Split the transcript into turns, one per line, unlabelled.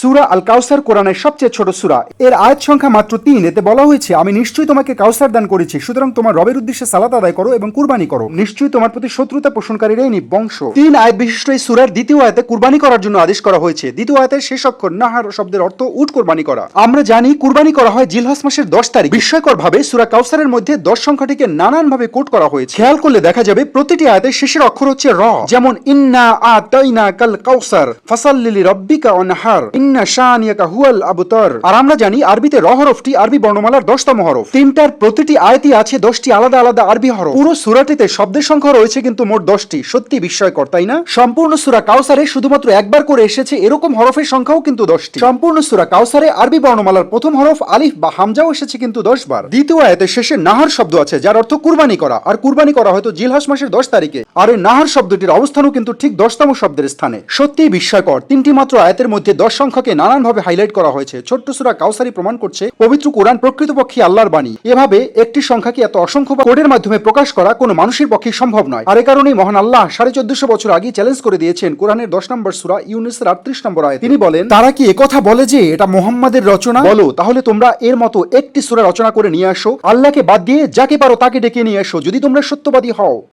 সুরা আল কাউসার কোরআনের সবচেয়ে ছোট সুরা। এর আয়াত সংখ্যা মাত্র তিন। এতে বলা হয়েছে, আমি নিশ্চয়ই তোমাকে কাউসার দান করেছি, সুতরাং তোমার রবের উদ্দেশ্যে সালাত আদায় করো এবং কুরবানি করো। নিশ্চয়ই তোমার প্রতি শত্রুতা পোষণকারীরাই নিবংশ তিন আয়াত বিশিষ্ট এই সুরার দ্বিতীয় আয়াতে কুরবানি করার জন্য আদেশ করা হয়েছে। দ্বিতীয় আয়াতের শেষ অক্ষর নাহার শব্দের অর্থ উট কোরবানি করা। আমরা জানি কুরবানি করা হয় জিলহাস মাসের দশ তারিখ। বিস্ময়কর ভাবে সুরা কাউসারের মধ্যে দশ সংখ্যাটিকে নানান ভাবে কোট করা হয়েছে। খেয়াল করলে দেখা যাবে, প্রতিটি আয়াতের শেষের অক্ষর হচ্ছে র। যেমন, ইন্না আতাইনা কাল কাউসার ফাসাল্লিলি রব্বিকা অনহার, ইন্না আমরা জানি আরবিতে র আরবি বর্ণমালার দশতম হরফ। তিনটার প্রতিটি আয়াতই আছে দশটি আলাদা আলাদা আরবি হরফ। পুরো সুরাটিতে শব্দের সংখ্যা রয়েছে কিন্তু মোট দশটি। সত্যি বিস্ময়কর, তাই না? সম্পূর্ণ সুরা কাউসারে শুধুমাত্র একবার করে এসেছে এরকম হরফের সংখ্যাও কিন্তু দশটি। সম্পূর্ণ সুরা কাউসারে আরবি বর্ণমালার প্রথম হরফ আলিফ বা হামজাও এসেছে কিন্তু দশ বার দ্বিতীয় আয়াতের শেষে নাহার শব্দ আছে, যার অর্থ কুরবানি করা। আর কুরবানি করা হয়তো জিলহাস মাসের দশ তারিখে। আর নাহার শব্দটির অবস্থানও কিন্তু ঠিক দশতম শব্দের স্থানে। সত্যি বিস্ময়কর, তিনটি মাত্র আয়াতের মধ্যে দশ সংখ্যাকে নানানভাবে হাইলাইট করা হয়েছে। ছোট্ট সুরা কাউসারি প্রমাণ করছে, পবিত্র কোরআন প্রকৃতপক্ষে আল্লাহর বাণী। এভাবে একটি সংখ্যাকে এত অসংখ্য কোডের মাধ্যমে প্রকাশ করা কোনো মানুষের পক্ষে সম্ভব নয়। আর এ কারণেই মহান আল্লাহ সাড়ে চোদ্দশো বছর আগে চ্যালেঞ্জ করে দিয়েছেন কোরআনের দশ নম্বর সুরা, ইউনিসের আটত্রিশ নম্বর আয় তিনি বলেন, তারা কি একথা বলে যে এটা মোহাম্মদের রচনা? বলো, তাহলে তোমরা এর মতো একটি সুরা রচনা করে নিয়ে আসো। আল্লাহকে বাদ দিয়ে যাকে পারো তাকে ডেকে নিয়ে আসো যদি তোমরা সত্যবাদী হও।